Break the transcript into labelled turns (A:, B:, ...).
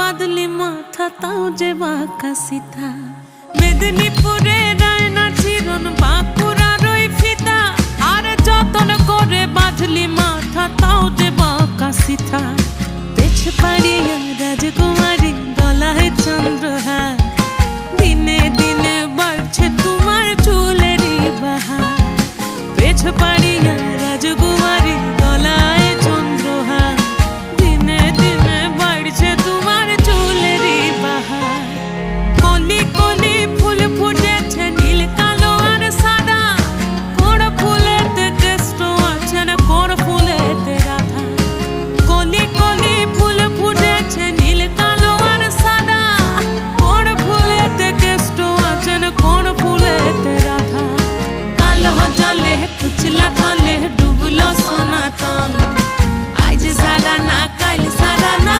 A: বাদলি মাথা তাও যে বাঁকা সীতা মেদিনীপুরে রায়না, চিরন, বাঁকুড়া রই ফিতা আর যতন করে বাঁধলি মাথা তাও যে বাঁকা সীতা পেছ পাড়িয়া রাজগো